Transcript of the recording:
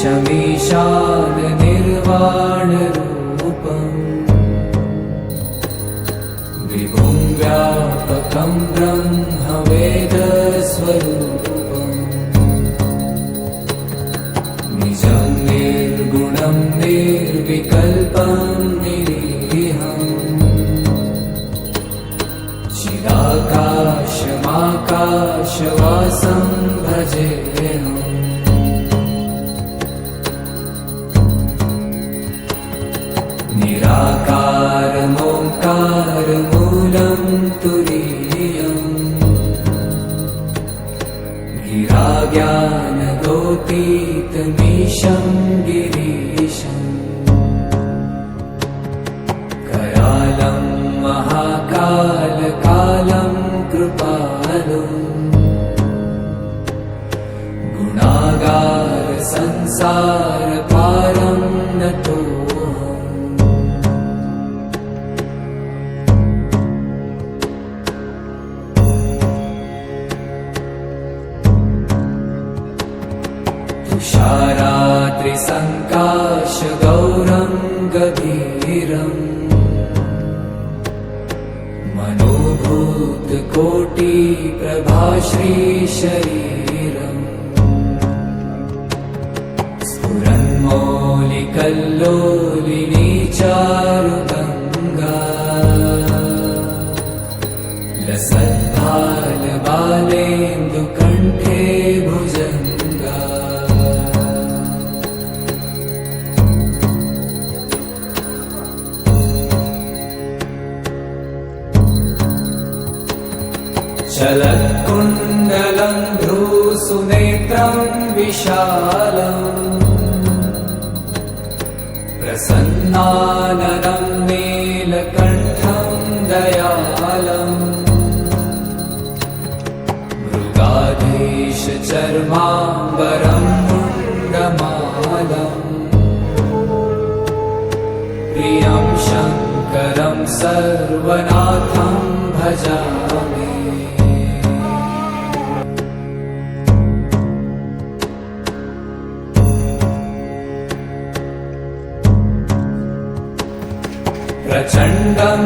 निर्वाणरूपम् विभुं व्यापकं ब्रह्मवेदस्वरूपम्। निजं निर्गुणं निर्विकल्पं निरीहम्। चिदाकाशमाकाशवासं भजेऽहम् गिराज्ञानगोतीतमीशं गिरीशम् करालं महाकालकालं कृपालुम् गुणागार तुषारात्रिसङ्काशगौरं गभीरम् मनोभूतकोटिप्रभाश्रीशरीरम्। स्फुरन्मौलिकल्लोलिनी चारुगङ्गा लसद्भालबालेन्दुकण्ठे चलत्कुण्डलं भ्रूसुनेत्रं विशालम् प्रसन्नाननं नीलकण्ठं दयालम् मृगाधीशचर्माम्बरं मुण्डमालम् प्रियं शङ्करं सर्वनाथं भजामि प्रचण्डं